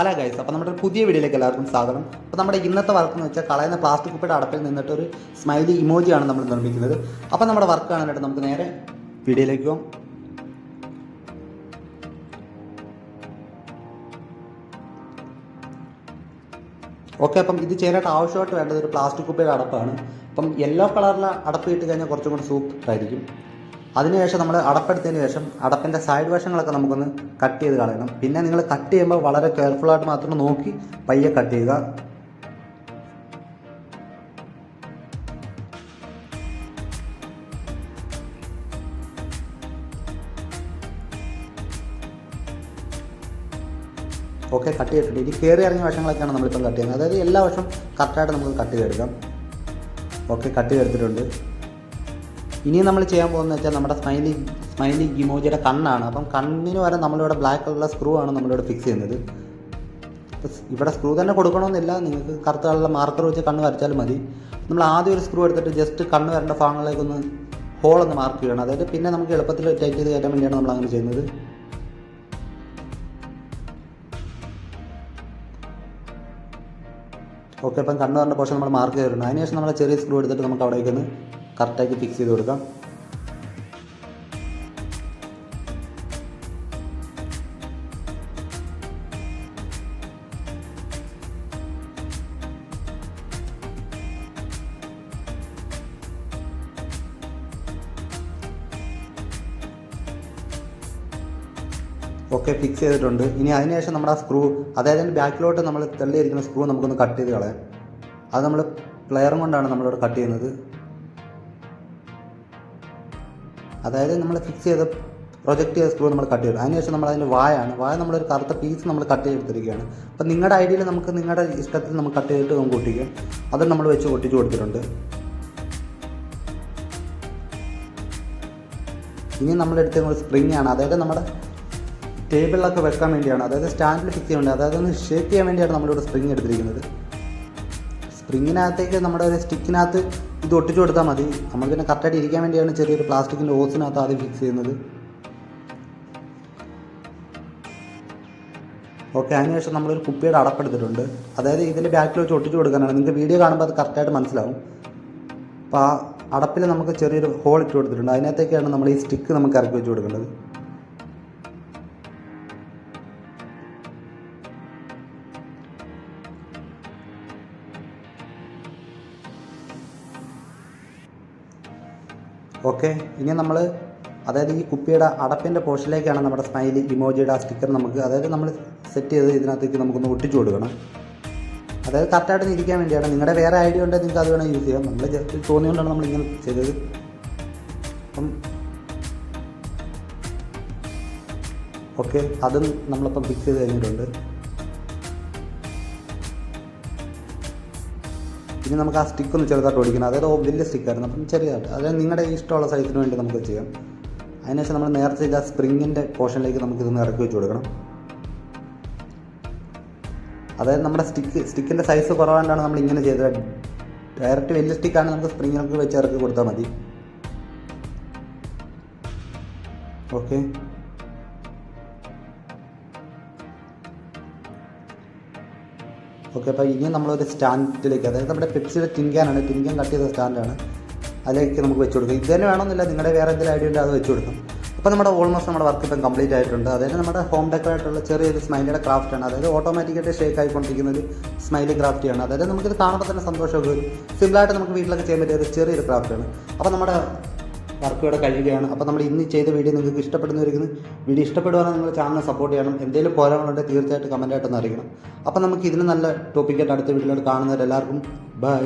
Hello guys അപ്പോൾ നമ്മുടെ പുതിയ വീഡിയോയിലേക്ക് എല്ലാവർക്കും സ്വാഗതം. അപ്പോൾ നമ്മുടെ ഇന്നത്തെ വർക്ക് എന്ന് വെച്ചാൽ കളയുന്ന പ്ലാസ്റ്റിക് കുപ്പിയുടെ അടപ്പിൽ നിന്നിട്ട് ഒരു സ്മൈലി ഇമോജിയാണ് നമ്മൾ നിർമ്മിക്കുന്നത്. അപ്പോൾ നമ്മുടെ വർക്ക് കാണാനായിട്ട് നമുക്ക് നേരെ വീഡിയോയിലേക്ക് പോകാം ഓക്കെ അപ്പം ഇത് ചെയ്യാനായിട്ട് ആവശ്യമായിട്ട് വേണ്ടത് ഒരു പ്ലാസ്റ്റിക് കുപ്പിയുടെ അടപ്പാണ്. അപ്പം യെല്ലോ കളറിലെ അടപ്പ് ഇട്ട് കഴിഞ്ഞാൽ കുറച്ചും കൂടി സൂപ്പർ ആയിരിക്കും. അതിനുശേഷം നമ്മൾ അടപ്പെടുത്തതിന് ശേഷം അടപ്പിന്റെ സൈഡ് വശങ്ങളൊക്കെ നമുക്കൊന്ന് കട്ട് ചെയ്ത് കളയണം. പിന്നെ നിങ്ങൾ കട്ട് ചെയ്യുമ്പോൾ വളരെ കെയർഫുള്ളായിട്ട് മാത്രം നോക്കി പയ്യെ കട്ട് ചെയ്യുക. ഓക്കെ കട്ട് ചെയ്തിട്ടുണ്ട്. ഇനി കയറി ഇറങ്ങിയ വശങ്ങളൊക്കെയാണ് നമ്മളിപ്പം കട്ട് ചെയ്യുന്നത്. അതായത് എല്ലാ വശവും കറക്റ്റായിട്ട് നമുക്ക് കട്ട് ചെയ്തെടുക്കാം. ഓക്കെ കട്ട് ചെയ്തെടുത്തിട്ടുണ്ട്. ഇനി നമ്മൾ ചെയ്യാൻ പോകുന്നത് വെച്ചാൽ നമ്മുടെ സ്മൈലി സ്മൈലി ഗിമോജിയുടെ കണ്ണാണ്. അപ്പം കണ്ണിന് വരെ നമ്മളിവിടെ ബ്ലാക്ക് കളറിലെ സ്ക്രൂ ആണ് നമ്മളിവിടെ ഫിക്സ് ചെയ്യുന്നത്. ഇവിടെ സ്ക്രൂ തന്നെ കൊടുക്കണമെന്നില്ല. നിങ്ങൾക്ക് കറുത്ത കളറിലെ മാർക്കർ വെച്ച് കണ്ണ് വരച്ചാലും മതി. നമ്മൾ ആദ്യം ഒരു സ്ക്രൂ എടുത്തിട്ട് ജസ്റ്റ് കണ്ണ് വരേണ്ട ഭാഗങ്ങളിലേക്കൊന്ന് ഒന്ന് മാർക്ക് ചെയ്യണം. അതായത് പിന്നെ നമുക്ക് എളുപ്പത്തിൽ ടൈറ്റ് ചെയ്ത് കയറ്റാൻ വേണ്ടിയാണ് നമ്മൾ അങ്ങനെ ചെയ്യുന്നത്. ഓക്കെ ഇപ്പം കണ്ണ് വരേണ്ട പോർഷൻ നമ്മൾ മാർക്ക് ചെയ്തിട്ടുണ്ട്. അതിനുശേഷം നമ്മൾ ചെറിയ സ്ക്രൂ എടുത്തിട്ട് നമുക്ക് അവിടേക്ക് കറക്റ്റാക്കി ഫിക്സ് ചെയ്ത് കൊടുക്കാം. ഒക്കെ ഫിക്സ് ചെയ്തിട്ടുണ്ട്. ഇനി അതിനുശേഷം നമ്മുടെ ആ സ്ക്രൂ അതായത് ബാക്കിലോട്ട് നമ്മൾ തള്ളിയിരിക്കുന്ന സ്ക്രൂ നമുക്കൊന്ന് കട്ട് ചെയ്ത് കളയാം. അത് നമ്മൾ പ്ലെയറും കൊണ്ടാണ് നമ്മളിവിടെ കട്ട് ചെയ്യുന്നത്. അതായത് നമ്മൾ ഫിക്സ് ചെയ്ത പ്രൊജക്റ്റ് ചെയ്ത സ്ക്രൂ നമ്മൾ കട്ട് ചെയ്തു. അതിനുശേഷം നമ്മൾ അതിന്റെ വായാണ്. വായ നമ്മളൊരു കറുത്ത പീസ് നമ്മൾ കട്ട് ചെയ്തെടുത്തിരിക്കുകയാണ്. അപ്പോൾ നിങ്ങളുടെ ഐഡിയയിൽ നമുക്ക് നിങ്ങളുടെ ഇഷ്ടത്തിൽ നമുക്ക് കട്ട് ചെയ്തിട്ട് നമുക്ക് ഒട്ടിക്കാം. അത് നമ്മൾ വെച്ച് ഒട്ടിച്ചു കൊടുത്തിട്ടുണ്ട്. ഇനി നമ്മൾ എടുത്ത സ്പ്രിങ് ആണ്. അതായത് നമ്മുടെ ടേബിളിലൊക്കെ വെക്കാൻ വേണ്ടിയാണ്. അതായത് സ്റ്റാൻഡിൽ ഫിക്സ് ചെയ്യാൻ വേണ്ടി. അതായത് ഒന്ന് ഷേപ്പ് ചെയ്യാൻ വേണ്ടിയാണ് നമ്മളിവിടെ സ്പ്രിങ് എടുത്തിരിക്കുന്നത്. സ്പ്രിങ്ങിനകത്തേക്ക് നമ്മുടെ ഒരു സ്റ്റിക്കിനകത്ത് ഇത് ഒട്ടിച്ചു കൊടുത്താൽ മതി. നമ്മൾ പിന്നെ കറക്റ്റായിട്ട് ഇരിക്കാൻ വേണ്ടിയാണ് ചെറിയൊരു പ്ലാസ്റ്റിക്കിന്റെ ഓസിനകത്ത് ആദ്യം ഫിക്സ് ചെയ്യുന്നത്. ഓക്കെ അതിനുശേഷം നമ്മളൊരു കുപ്പിയുടെ അടപ്പെടുത്തിട്ടുണ്ട്. അതായത് ഇതിന്റെ ബാക്കിൽ വെച്ച് ഒട്ടിച്ചു കൊടുക്കാനാണ്. നിങ്ങൾക്ക് വീഡിയോ കാണുമ്പോൾ അത് കറക്റ്റായിട്ട് മനസ്സിലാവും. അപ്പോൾ ആ അടപ്പിൽ നമുക്ക് ചെറിയൊരു ഹോൾ ഇട്ട് കൊടുത്തിട്ടുണ്ട്. അതിനകത്തേക്കാണ് നമ്മൾ ഈ സ്റ്റിക്ക് നമുക്ക് ഇറക്കി വെച്ച് കൊടുക്കേണ്ടത്. ഓക്കെ ഇനി നമ്മൾ അതായത് ഈ കുപ്പിയുടെ അടപ്പിന്റെ പോർഷനിലേക്കാണ് നമ്മുടെ സ്മൈലി ഇമോജിയുടെ ആ സ്റ്റിക്കർ നമുക്ക് അതായത് നമ്മൾ സെറ്റ് ചെയ്ത് ഇതിനകത്തേക്ക് നമുക്കൊന്ന് ഒട്ടിച്ചു കൊടുക്കണം. അതായത് കറക്റ്റായിട്ട് ഇരിക്കാൻ വേണ്ടിയാണ്. നിങ്ങളുടെ വേറെ ഐഡിയ ഉണ്ടെങ്കിൽ നിങ്ങൾക്ക് അത് വേണമെങ്കിൽ യൂസ് ചെയ്യാം നമ്മൾ ജസ്റ്റ് തോന്നിയുകൊണ്ടാണ് നമ്മൾ ഇങ്ങനെ ചെയ്തത്. അപ്പം ഓക്കെ അതും നമ്മളിപ്പം ഫിക്സ് ചെയ്ത് കഴിഞ്ഞിട്ടുണ്ട്. ഇനി നമുക്ക് ആ സ്റ്റിക്ക് ഒന്ന് ചെറുതായിട്ട് ഓടിക്കണം. അതായത് വലിയ സ്റ്റിക്കായിരുന്നു അപ്പം ചെറിയതായിട്ട്. അതായത് നിങ്ങളുടെ ഇഷ്ടമുള്ള സൈസിന് വേണ്ടി നമുക്ക് ചെയ്യാം. അതിനുശേഷം നമ്മൾ നേരത്തെ ചെയ്ത സ്പ്രിങ്ങിന്റെ പോർഷനിലേക്ക് നമുക്ക് ഇതൊന്ന് ഇറക്കി വെച്ച് കൊടുക്കണം. അതായത് നമ്മുടെ സ്റ്റിക്ക് സ്റ്റിക്കിന്റെ സൈസ് കുറവാണ്ടാണ് നമ്മൾ ഇങ്ങനെ ചെയ്തത്. ഡയറക്റ്റ് വലിയ സ്റ്റിക്കാണ് നമുക്ക് സ്പ്രിങ്ങിനൊക്കെ വെച്ച് ഇറക്കി കൊടുത്താൽ മതി. ഓക്കെ ഓക്കെ അപ്പോൾ ഇനി നമ്മളൊരു സ്റ്റാൻഡിലേക്ക് അതായത് നമ്മുടെ പെപ്സിയുടെ ടിൻകാനാണ് ടിൻകാൻ കട്ട് ചെയ്ത സ്റ്റാൻഡാണ് അതിലേക്ക് നമുക്ക് വെച്ച് കൊടുക്കാം. ഇത് തന്നെ വേണമെന്നില്ല നിങ്ങളുടെ വേറെ എന്തെങ്കിലും ഐഡിയ ഉണ്ടോ അത് വെച്ച് കൊടുക്കാം. അപ്പോൾ നമ്മുടെ ഓൾമോസ്റ്റ് നമ്മുടെ വർക്ക് ഇപ്പം കംപ്ലീറ്റ് ആയിട്ടുണ്ട്. അതായത് നമ്മുടെ ഹോം ഡെക്കറായിട്ടുള്ള ചെറിയൊരു സ്മൈലിയുടെ ക്രാഫ്റ്റാണ് അതായത് ഓട്ടോമാറ്റിക്കായിട്ട് ഷേക്ക് ആയിക്കൊണ്ടിരിക്കുന്ന ഒരു സ്മൈലി ക്രാഫ്റ്റിയാണ് അതായത് നമുക്കിത് കാണുമ്പോൾ തന്നെ സന്തോഷമൊക്കെ വരും. സിമ്പിളായിട്ട് നമുക്ക് വീട്ടിലൊക്കെ ചെയ്യാൻ പറ്റിയ ഒരു ചെറിയൊരു ക്രാഫ്റ്റാണ് അപ്പോൾ നമ്മുടെ വർക്ക് ഇവിടെ കഴിയുകയാണ്. അപ്പോൾ നമ്മൾ ഇന്ന് ചെയ്ത വീഡിയോ നിങ്ങൾക്ക് ഇഷ്ടപ്പെടുന്നവരിക്കുന്നു വീഡിയോ ഇഷ്ടപ്പെടുവാണെങ്കിൽ നിങ്ങൾ ചാനൽ സപ്പോർട്ട് ചെയ്യണം. എന്തെങ്കിലും പോരാളുണ്ടെങ്കിൽ തീർച്ചയായിട്ടും കമന്റായിട്ടൊന്ന് അറിയണം അപ്പോൾ നമുക്ക് ഇതിന് നല്ല ടോപ്പിക്കായിട്ട് അടുത്ത വീഡിയോയിലോട്ട് കാണുന്നവരെല്ലാവർക്കും ബൈ